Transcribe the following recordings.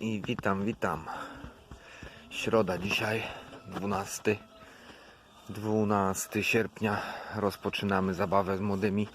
I witam, witam. Środa dzisiaj, 12, 12 sierpnia. Rozpoczynamy zabawę z młodymi.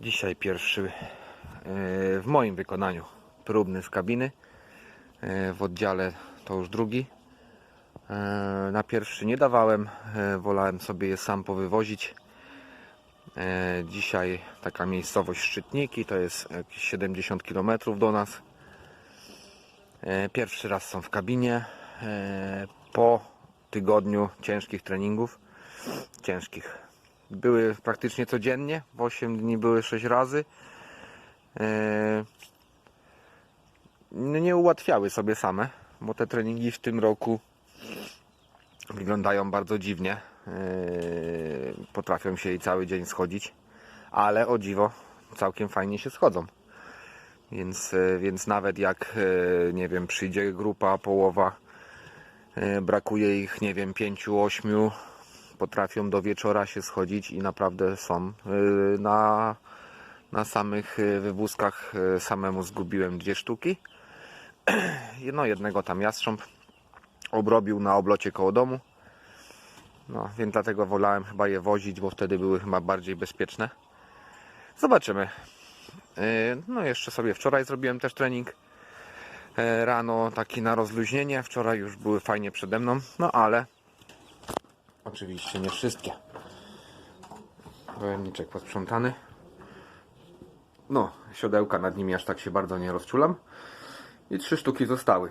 Dzisiaj pierwszy e, w moim wykonaniu próbny z kabiny. E, W oddziale to już drugi. E, Na pierwszy nie dawałem, wolałem sobie je sam powywozić. Dzisiaj taka miejscowość Szczytniki, to jest jakieś 70 km do nas. E, Pierwszy raz są w kabinie e, po tygodniu ciężkich treningów. Ciężkich. Były praktycznie codziennie, w 8 dni były 6 razy. E, no Nie ułatwiały sobie same, bo te treningi w tym roku wyglądają bardzo dziwnie. Potrafią się i cały dzień schodzić, ale o dziwo całkiem fajnie się schodzą. Więc, yy, więc nawet jak yy, nie wiem, przyjdzie grupa, połowa, yy, brakuje ich, nie wiem, pięciu, ośmiu, potrafią do wieczora się schodzić i naprawdę są. Na, na samych wywózkach samemu zgubiłem dwie sztuki. No jednego tam jastrząb obrobił na oblocie koło domu. No, więc dlatego wolałem chyba je wozić, bo wtedy były chyba bardziej bezpieczne. Zobaczymy. Yy, No, jeszcze sobie wczoraj zrobiłem też trening. Yy, Rano taki na rozluźnienie. Wczoraj już były fajnie przede mną, no ale oczywiście nie wszystkie. Pojemniczek posprzątany. No, siodełka nad nimi aż tak się bardzo nie rozczulam. I trzy sztuki zostały.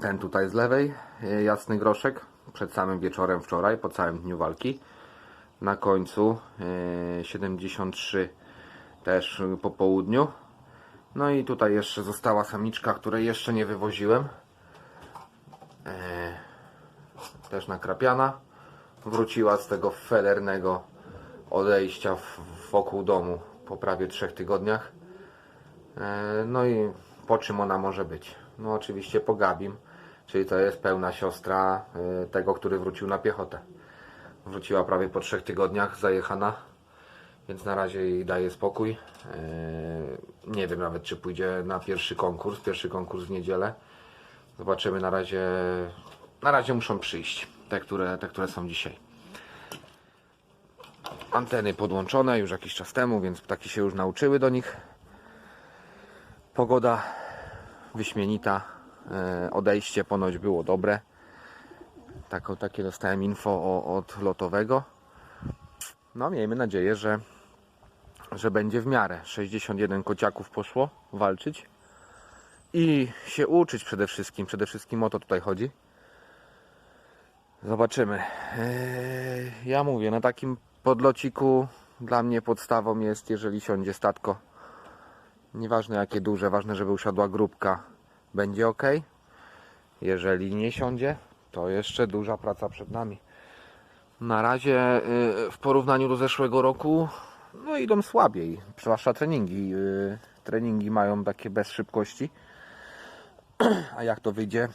Ten tutaj z lewej, e, jasny groszek, przed samym wieczorem wczoraj, po całym dniu walki. Na końcu e, 73 też po południu. No i tutaj jeszcze została samiczka, której jeszcze nie wywoziłem. E, Też nakrapiana. Wróciła z tego felernego odejścia wokół domu po prawie trzech tygodniach. E, No i po czym ona może być? No oczywiście po Gabim, czyli to jest pełna siostra e, tego, który wrócił na piechotę. Wróciła prawie po trzech tygodniach, zajechana, więc na razie jej daje spokój. E, Nie wiem nawet, czy pójdzie na pierwszy konkurs, pierwszy konkurs w niedzielę. Zobaczymy na razie. Na razie muszą przyjść, te, które, te, które są dzisiaj. Anteny podłączone już jakiś czas temu, więc ptaki się już nauczyły do nich. Pogoda wyśmienita. E, Odejście ponoć było dobre. Taką, takie dostałem info od lotowego. No miejmy nadzieję, że, że będzie w miarę. 61 kociaków poszło walczyć. I się uczyć przede wszystkim. Przede wszystkim o to tutaj chodzi. Zobaczymy. Eee, Ja mówię, na takim podlociku dla mnie podstawą jest, jeżeli siądzie statko, Nieważne jakie duże, ważne, żeby usiadła grupka. Będzie ok. Jeżeli nie siądzie, to jeszcze duża praca przed nami. Na razie y, w porównaniu do zeszłego roku no idą słabiej, zwłaszcza treningi. y, Treningi mają takie bez szybkości. A jak to wyjdzie,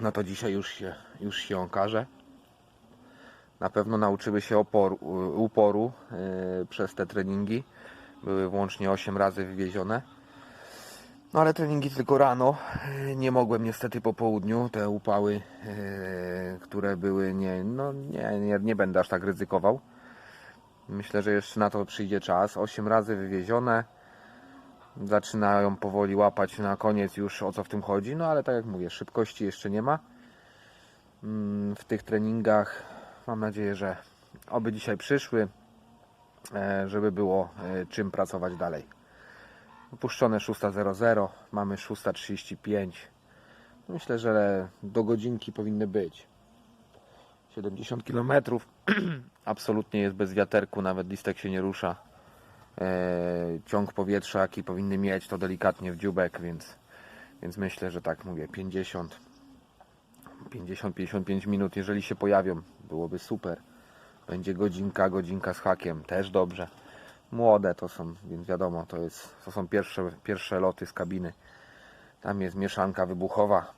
no to dzisiaj już się, już się okaże. Na pewno nauczyły się oporu, uporu y, przez te treningi. Były włącznie 8 razy wywiezione. No ale treningi tylko rano. E, Nie mogłem niestety po południu. Te upały, które były, nie, no nie, nie, nie będę aż tak ryzykował. Myślę, że jeszcze na to przyjdzie czas. 8 razy wywiezione. Zaczynają powoli łapać na koniec już o co w tym chodzi. No ale tak jak mówię, szybkości jeszcze nie ma. Mm, W tych treningach mam nadzieję, że oby dzisiaj przyszły e, żeby było e, czym pracować dalej. Opuszczone 6.00, mamy 6.35. Myślę, że do godzinki powinny być. 70 km. Absolutnie jest bez wiaterku, nawet listek się nie rusza. E, ciąg powietrza, jaki powinny mieć, to delikatnie w dziubek, więc, więc myślę, że tak mówię, 50 50-55 minut, jeżeli się pojawią, byłoby super. Będzie godzinka, godzinka z hakiem, też dobrze. Młode to są, więc wiadomo, to, jest, to są pierwsze, pierwsze loty z kabiny. Tam jest mieszanka wybuchowa.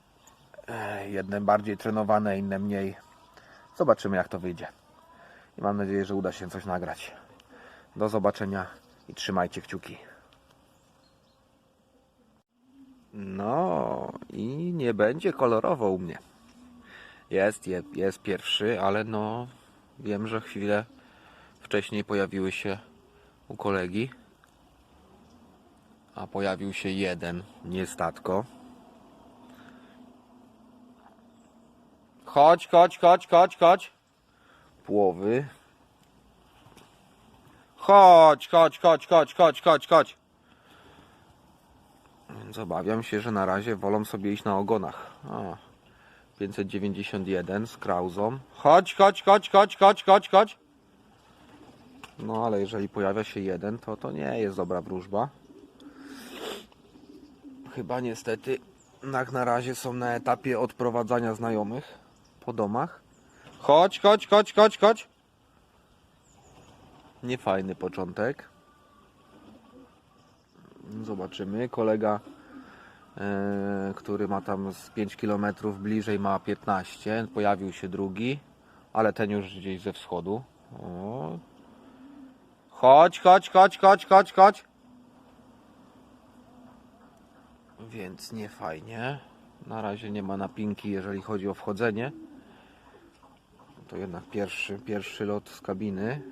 E, Jedne bardziej trenowane, inne mniej. Zobaczymy jak to wyjdzie. I mam nadzieję, że uda się coś nagrać. Do zobaczenia i trzymajcie kciuki. No i nie będzie kolorowo u mnie. Jest, je, jest pierwszy, ale no wiem, że chwilę wcześniej pojawiły się u kolegi. A pojawił się jeden, nie Chodź, chodź, chodź, chodź, chodź. Płowy. Chodź, chodź, chodź, chodź, chodź, chodź, chodź. Więc obawiam się, że na razie wolą sobie iść na ogonach. A, 591 z Krauzą. Chodź, chodź, chodź, chodź, chodź, chodź, chodź. No ale jeżeli pojawia się jeden, to to nie jest dobra wróżba. Chyba niestety jak na razie są na etapie odprowadzania znajomych po domach. Chodź, chodź, chodź, chodź, chodź. Niefajny początek. Zobaczymy. Kolega, e, który ma tam z 5 km bliżej, ma 15. Pojawił się drugi, ale ten już gdzieś ze wschodu. O. Chodź, chodź, chodź, chodź, chodź, chodź. Więc nie fajnie. Na razie nie ma napinki, jeżeli chodzi o wchodzenie. To jednak pierwszy, pierwszy lot z kabiny.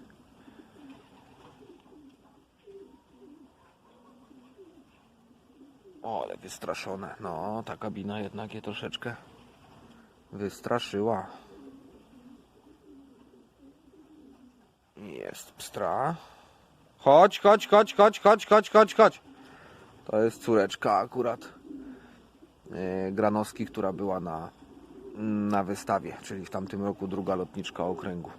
O, ale wystraszone. No, ta kabina jednak je troszeczkę wystraszyła. Jest pstra. Chodź, chodź, chodź, chodź, chodź, chodź, chodź, chodź. To jest córeczka akurat yy, Granowski, która była na, na wystawie, czyli w tamtym roku druga lotniczka okręgu.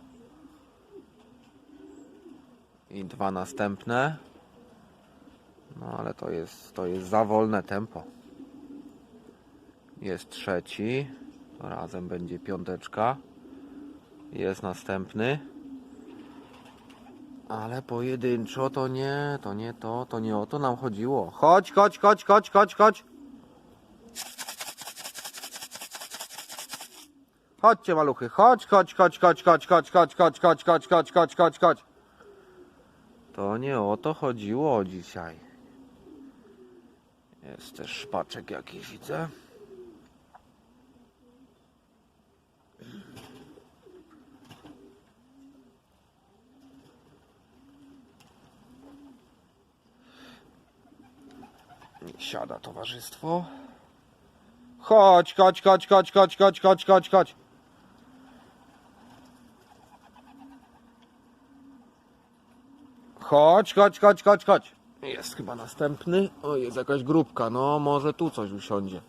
I dwa następne. No ale to jest, to jest za wolne tempo. Jest trzeci. Razem będzie piąteczka. Jest następny. Ale pojedynczo to nie, to nie to, to nie o to nam chodziło. Chodź, chodź, chodź, chodź, chodź, chodź. Chodźcie maluchy, chodź, chodź, chodź, chodź, chodź, chodź, chodź, chodź, chodź, chodź, chodź, chodź, chodź, chodź. To nie o to chodziło dzisiaj. Jest też szpaczek jakiś, widzę. Siada towarzystwo. Chodź, chodź, chodź, chodź, chodź, chodź, chodź, chodź, chodź. Chodź, chodź, chodź, chodź, chodź. Jest chyba następny. O, jest jakaś grupka. No, może tu coś usiądzie.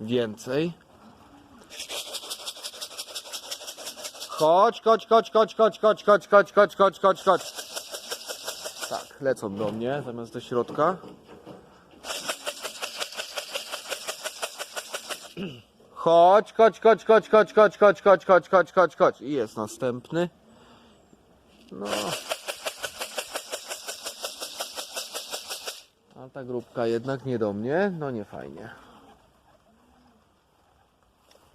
Więcej. Chodź, chodź, chodź, chodź, chodź, chodź, chodź, chodź, chodź, chodź, chodź, chodź. Tak, lecą do mnie zamiast do środka. Chodź, chodź, chodź, chodź, chodź, chodź, chodź, chodź, chodź, chodź, chodź, chodź. I jest następny. No. Ta grupka jednak nie do mnie. No nie fajnie.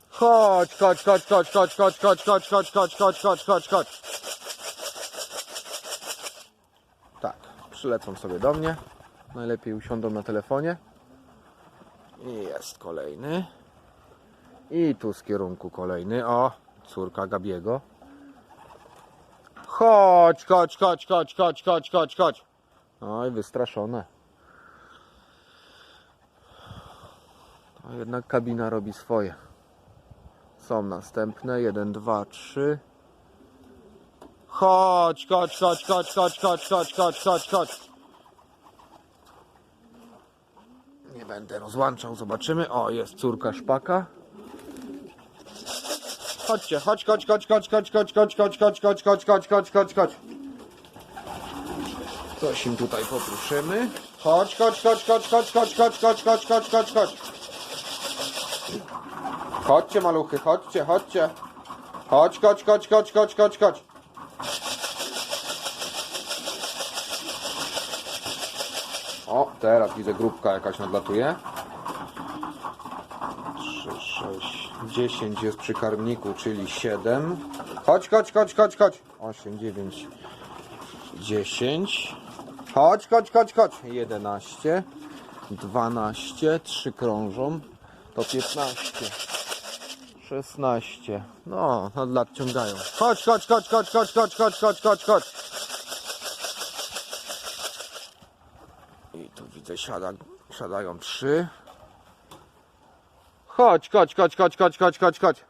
Chodź, chodź, chodź, chodź, chodź, chodź, chodź, chodź, chodź, chodź, chodź, chodź, chodź, chodź. Tak, przylecą sobie do mnie. Najlepiej usiądą na telefonie. I jest kolejny. I tu z kierunku kolejny. O, córka Gabiego. Chodź, chodź, chodź, chodź, chodź, chodź, chodź, chodź. Oj, wystraszone. Jednak kabina robi swoje. Są następne. Jeden, dwa, trzy. Chodź, chodź, chodź, chodź, chodź, chodź, chodź, chodź, chodź, chodź. Nie będę rozłączał, zobaczymy. O, jest córka szpaka. Chodźcie, chodź, chodź, chodź, chodź, chodź, chodź, chodź, chodź, chodź, chodź, chodź, chodź, chodź, chodź, chodź. Coś im tutaj popruszymy. Chodź, chodź, chodź, chodź, chodź, chodź, chodź, chodź, chodź, chodź, chodź, chodź. Chodźcie maluchy, chodźcie, chodźcie. Chodź, chodź, chodź, chodź, chodź, chodź, chodź. O, teraz widzę grupka jakaś nadlatuje. 3, 6, 10 jest przy karmniku, czyli 7. Chodź, chodź, chodź, chodź, chodź. 8, 9, 10. Chodź, chodź, chodź, chodź. 11. 12, 3 krążą, to 15, 16. No, od lat ciągają. Chodź, chodź, chodź, chodź, chodź, chodź, chodź, chodź, chodź, chodź. I tu widzę, siada, siadają trzy. Chodź, chodź, chodź, chodź, chodź, chodź, chodź, chodź.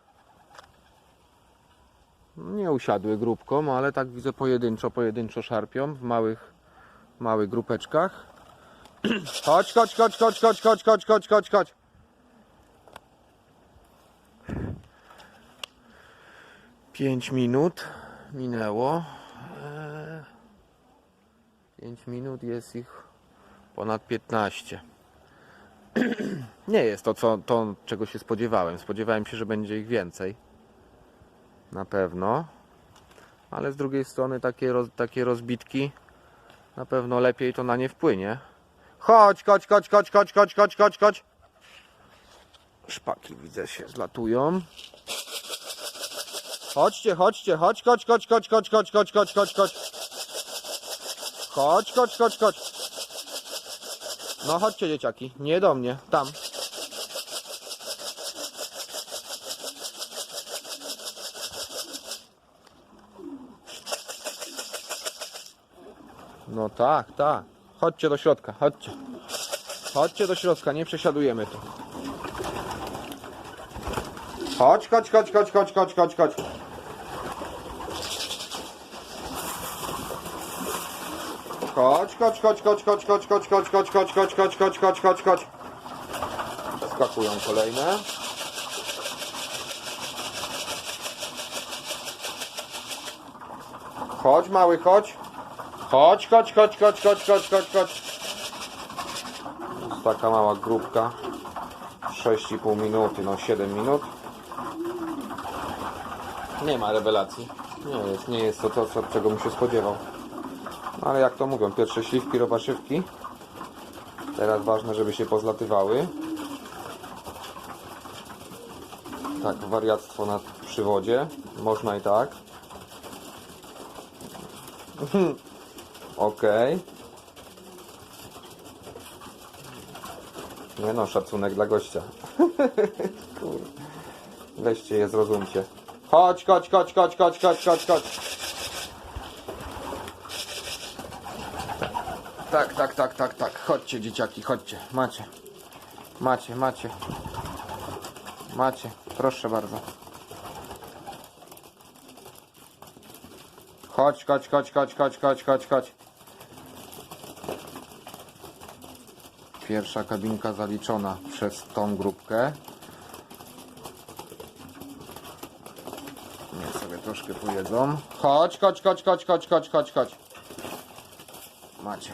Nie usiadły grupką, ale tak widzę pojedynczo, pojedynczo szarpią w małych, małych grupeczkach. Chodź, chodź, chodź, chodź, chodź, chodź, chodź, chodź, chodź, chodź. Pięć minut minęło. Eee, Pięć minut jest ich ponad 15. Nie jest to, co, to, czego się spodziewałem. Spodziewałem się, że będzie ich więcej. Na pewno. Ale z drugiej strony takie, roz, takie rozbitki na pewno lepiej to na nie wpłynie. Chodź, chodź, chodź, chodź, chodź, chodź, chodź, chodź, chodź. Szpaki widzę się zlatują. Chodźcie, chodźcie, chodź, chodź, chodź, chodź, chodź, chodź, chodź, chodź, chodź, chodź. Chodź, chodź, chodź, chodź. No chodźcie dzieciaki, nie do mnie, tam. No tak, tak. Chodźcie do środka, chodźcie. Chodźcie do środka, nie przesiadujemy tu. Chodź, chodź, chodź, chodź, chodź, chodź, chodź, chodź. Chodź, chodź, chodź, chodź, chodź, chodź, chodź, chodź, chodź, chodź, chodź, chodź, chodź, chodź, chodź, chodź. Skakują kolejne. Chodź, mały, chodź. Chodź, chodź, chodź, chodź, chodź, chodź, chodź, chodź. Taka mała grupka. 6,5 minuty, no 7 minut. Nie ma rewelacji. Nie jest, nie jest to to, co, czego bym się spodziewał. No ale jak to mówią, pierwsze śliwki, robaszywki. Teraz ważne, żeby się pozlatywały. Tak, wariactwo na przywodzie. Można i tak. Okej. Nie no, szacunek dla gościa. Weźcie je, zrozumcie. Chodź, chodź, chodź, chodź, chodź, chodź, chodź, chodź. Tak, tak, tak, tak, tak. Chodźcie, dzieciaki, chodźcie. Macie. Macie, macie. Macie. Proszę bardzo. Chodź, chodź, chodź, chodź, chodź, chodź, chodź, chodź. Pierwsza kabinka zaliczona przez tą grupkę. Nie sobie troszkę pojedzą. Chodź, chodź, chodź, chodź, chodź, chodź, chodź, chodź. Macie.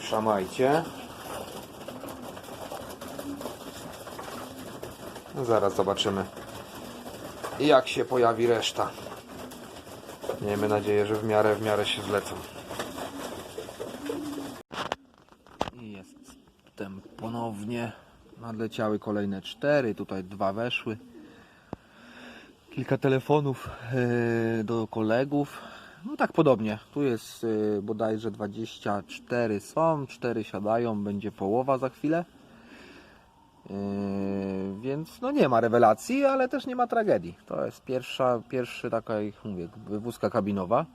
Szamajcie. Zaraz zobaczymy, jak się pojawi reszta. Miejmy nadzieję, że w miarę, w miarę się zlecą. I jestem ponownie. Nadleciały kolejne cztery, tutaj dwa weszły. Kilka telefonów e, do kolegów. No tak podobnie. Tu jest e, bodajże 24 są, 4 siadają, będzie połowa za chwilę. Yy, więc no nie ma rewelacji, ale też nie ma tragedii. To jest pierwsza, pierwszy taka, jak mówię, wywózka kabinowa.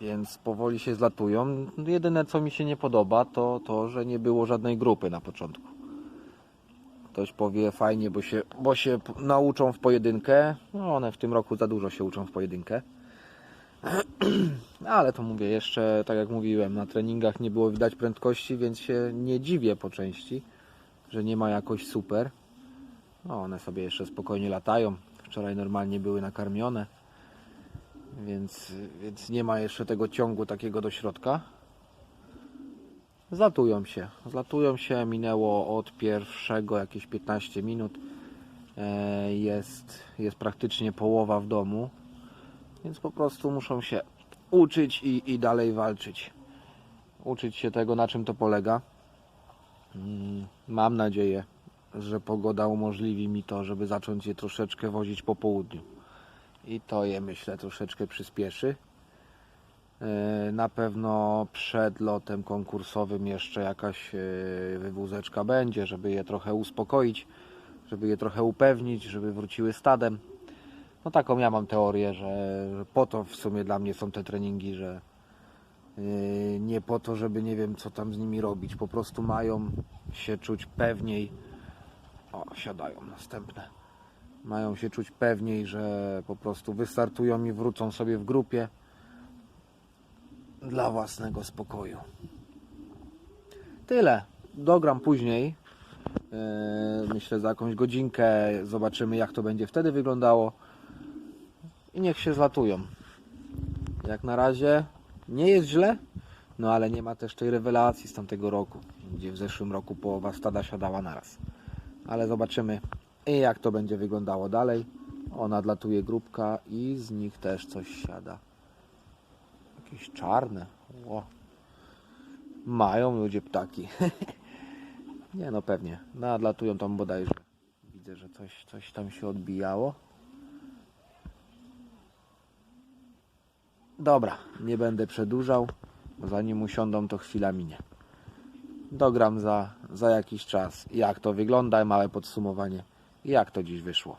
Więc powoli się zlatują. Jedyne co mi się nie podoba to to, że nie było żadnej grupy na początku. Ktoś powie fajnie, bo się, bo się nauczą w pojedynkę. No one w tym roku za dużo się uczą w pojedynkę. Ale to mówię jeszcze, tak jak mówiłem, na treningach nie było widać prędkości, więc się nie dziwię po części, że nie ma jakoś super. No, one sobie jeszcze spokojnie latają. Wczoraj normalnie były nakarmione, więc, więc nie ma jeszcze tego ciągu takiego do środka. Zlatują się, zlatują się, minęło od pierwszego jakieś 15 minut. E, Jest, jest praktycznie połowa w domu więc po prostu muszą się uczyć i, i dalej walczyć. Uczyć się tego, na czym to polega. Mm, Mam nadzieję, że pogoda umożliwi mi to, żeby zacząć je troszeczkę wozić po południu. I to je, myślę, troszeczkę przyspieszy. Yy, Na pewno przed lotem konkursowym jeszcze jakaś yy, wywózeczka będzie, żeby je trochę uspokoić, żeby je trochę upewnić, żeby wróciły stadem. No taką ja mam teorię, że po to w sumie dla mnie są te treningi, że yy, nie po to, żeby nie wiem co tam z nimi robić. Po prostu mają się czuć pewniej. O, siadają następne. Mają się czuć pewniej, że po prostu wystartują i wrócą sobie w grupie dla własnego spokoju. Tyle. Dogram później. Yy, Myślę za jakąś godzinkę. Zobaczymy jak to będzie wtedy wyglądało. I niech się zlatują. Jak na razie nie jest źle, no ale nie ma też tej rewelacji z tamtego roku, gdzie w zeszłym roku połowa stada siadała naraz. Ale zobaczymy jak to będzie wyglądało dalej. O, nadlatuje grupka i z nich też coś siada. Jakieś czarne. Ło. Mają ludzie ptaki. Nie no pewnie. Nadlatują tam bodajże. Widzę, że coś, coś tam się odbijało. Dobra, nie będę przedłużał, bo zanim usiądą to chwila minie. Dogram za, za jakiś czas jak to wygląda, małe podsumowanie jak to dziś wyszło.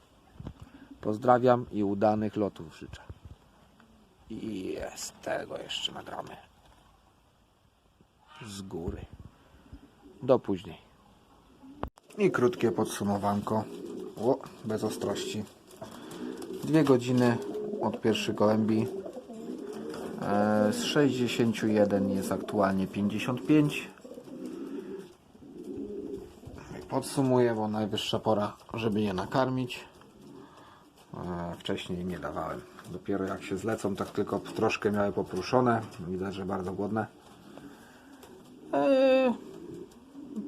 Pozdrawiam i udanych lotów życzę. I jest tego jeszcze nagramy. Z góry. Do później. I krótkie podsumowanko. O, bez ostrości. Dwie godziny od pierwszych gołębi. E, Z 61 jest aktualnie 55. Podsumuję, bo najwyższa pora, żeby je nakarmić. E, Wcześniej nie dawałem. Dopiero jak się zlecą, tak tylko troszkę miały popruszone. Widać, że bardzo głodne. E,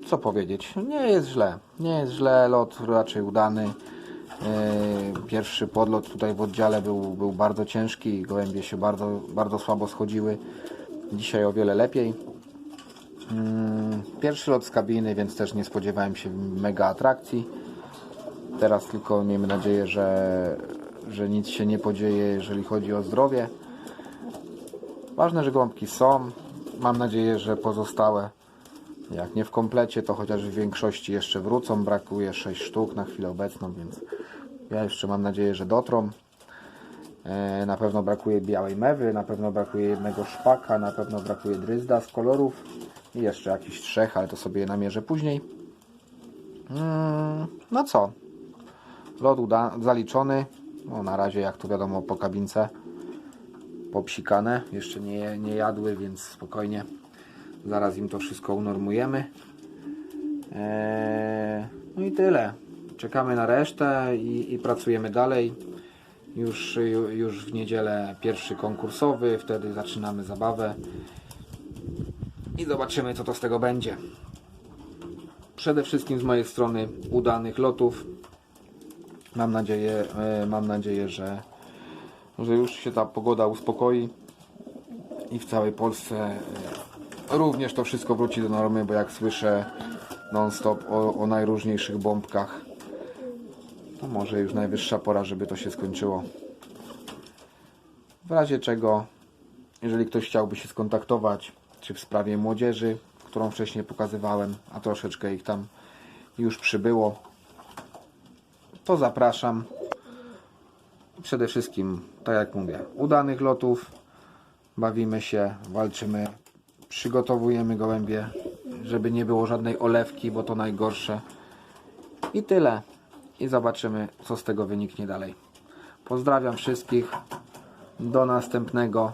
Co powiedzieć? Nie jest źle. Nie jest źle. Lot raczej udany. E, Pierwszy podlot tutaj w oddziale był, był bardzo ciężki. Gołębie się bardzo, bardzo słabo schodziły. Dzisiaj o wiele lepiej. Mm, Pierwszy lot z kabiny, więc też nie spodziewałem się mega atrakcji. Teraz tylko miejmy nadzieję, że, że nic się nie podzieje, jeżeli chodzi o zdrowie. Ważne, że gąbki są. Mam nadzieję, że pozostałe, jak nie w komplecie, to chociaż w większości jeszcze wrócą. Brakuje 6 sztuk na chwilę obecną, więc ja jeszcze mam nadzieję, że dotrą. E, Na pewno brakuje białej mewy, na pewno brakuje jednego szpaka, na pewno brakuje dryzda z kolorów i jeszcze jakichś trzech, ale to sobie namierzę później. Mm, No co? Lot zaliczony. No na razie, jak tu wiadomo, po kabince popsikane. Jeszcze nie, nie jadły, więc spokojnie. Zaraz im to wszystko unormujemy. Eee, no i tyle. Czekamy na resztę i, i pracujemy dalej. Już, ju- już w niedzielę pierwszy konkursowy, wtedy zaczynamy zabawę i zobaczymy co to z tego będzie. Przede wszystkim z mojej strony udanych lotów. Mam nadzieję, e, mam nadzieję, że, że już się ta pogoda uspokoi i w całej Polsce e, również to wszystko wróci do normy, bo jak słyszę non-stop o, o najróżniejszych bombkach, to może już najwyższa pora, żeby to się skończyło. W razie czego, jeżeli ktoś chciałby się skontaktować, czy w sprawie młodzieży, którą wcześniej pokazywałem, a troszeczkę ich tam już przybyło, to zapraszam. Przede wszystkim, tak jak mówię, udanych lotów, bawimy się, walczymy, przygotowujemy gołębie, żeby nie było żadnej olewki, bo to najgorsze. I tyle. I zobaczymy, co z tego wyniknie dalej. Pozdrawiam wszystkich. Do następnego.